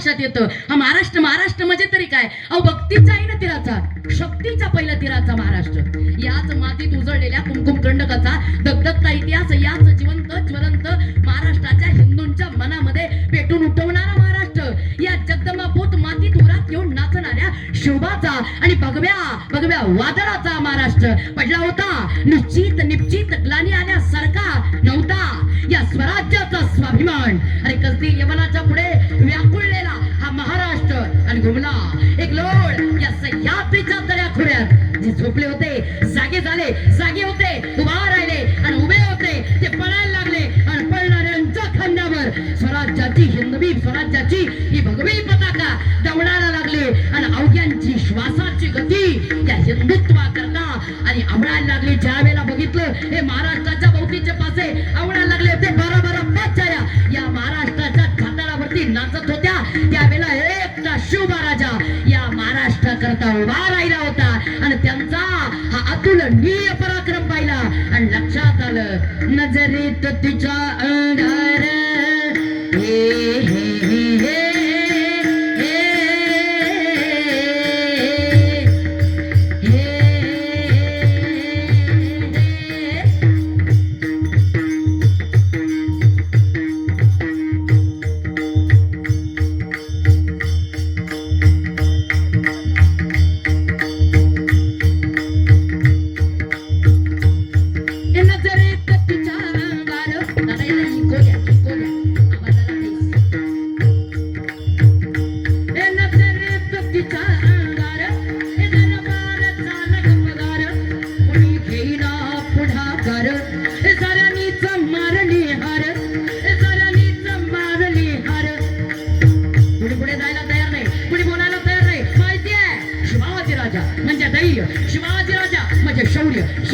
लक्षात येतं. हा महाराष्ट्र महाराष्ट्र म्हणजे तरी काय? अहो भक्तीचा आहे ना तिराचा. शक्तीचा पहिला तिराचा महाराष्ट्र. याच मातीत उजळलेल्या कुमकुम कंडकाचा दगदगता इतिहास याच जिवंत ज्वलंत महाराष्ट्र शोभाचा आणि बघव्या बघव्या वादळाचा महाराष्ट्र. पडला होता. निश्चित निश्चित ग्लानी आल्यासारखा नव्हता. या स्वराज्याचा स्वाभिमान. आणि कसली यवनाच्या पुढे व्याकुळलेला हा महाराष्ट्र. आणि घुमला एक लोड या सह्याद्रीच्या दऱ्या खोऱ्यात जे झोपले होते जागे झाले जागे होते. उभा त्यांची श्वासाची गती त्या हिंदुत्वा करता आणि आवडायला लागली ज्या वेळेला बघितलं हे महाराष्ट्राच्या भोवतीचे पासे आवडायला लागले होते बारा बारा पाच या महाराष्ट्राच्या खाताळावरती नाचत होत्या. त्यावेळेला एकटा शिवबा राजा या महाराष्ट्राकरता उभा राहिला होता. आणि त्यांचा हा अतुलनीय पराक्रम पाहिला. आणि लक्षात आलं नजरेत तिच्या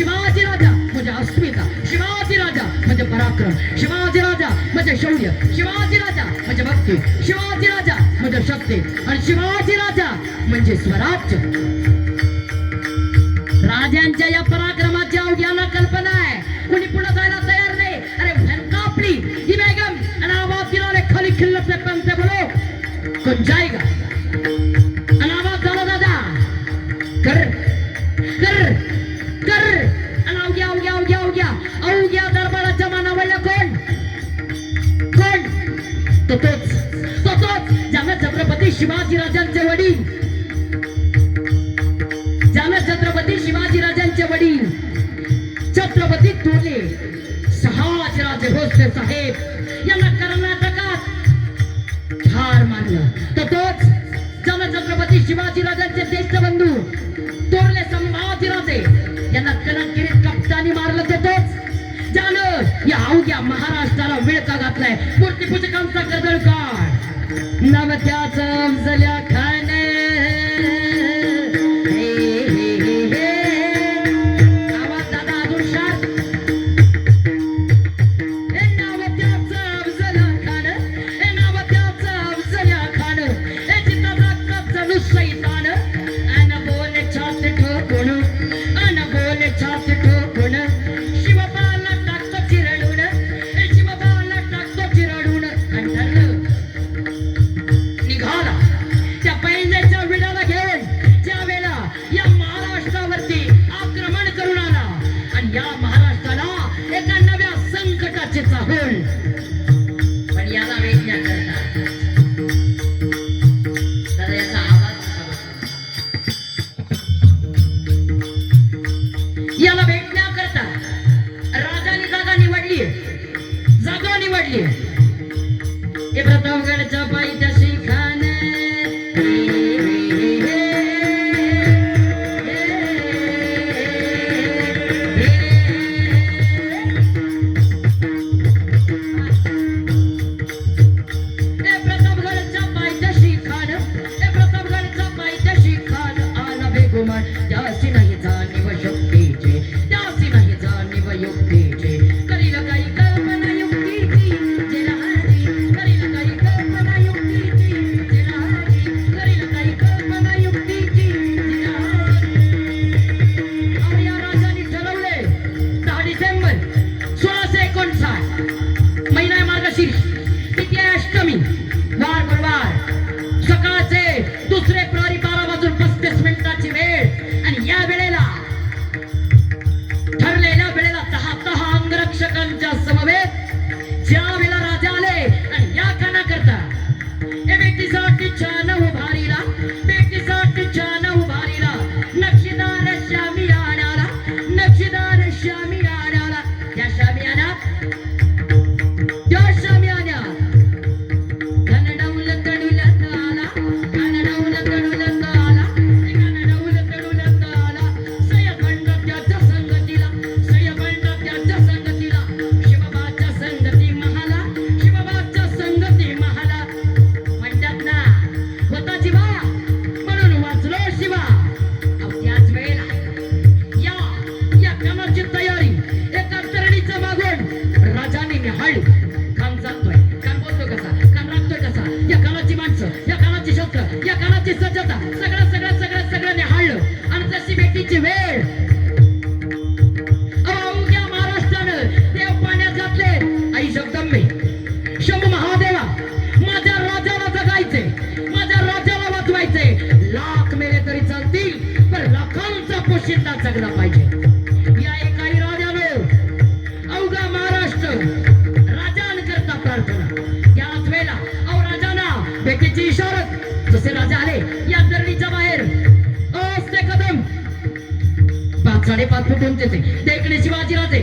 शिवाजी राजा म्हणजे अस्मिता. शिवाजी राजा म्हणजे पराक्रम. शिवाजी राजा म्हणजे शौर्य. शिवाजी राजा म्हणजे भक्ती. शिवाजी राजा म्हणजे शक्ती. आणि शिवाजी राजा म्हणजे स्वराज्य. राजांच्या या पराक्रमाच्या अवघ्याला कल्पना आहे कुणी पुढे जायला तयार नाही. अरे भनका आपली ही बेगम. आणि आवाज दिला खाली खिल्लत पण पंते बोलो. कौन जाएगा तो तोच तो छत्रपती शिवाजी राजांचे वडील. ज्यांना छत्रपती शिवाजी राजांचे वडील. छत्रपती तोरले शहाजीराजे भोसले साहेब यांना कर्नाटकात ठार मानलं. तर तोच छत्रपती शिवाजी राजांचे ज्येष्ठ बंधू तोरले अवघ्या महाराष्ट्राला विळका घातलाय. मूर्तीपूजकांचा गदळ काढ नवत्याच अफजल्या खा Thank you. ちゃったちゃった साडेपाच फूट उंचेचे टेकडे शिवाजीराजे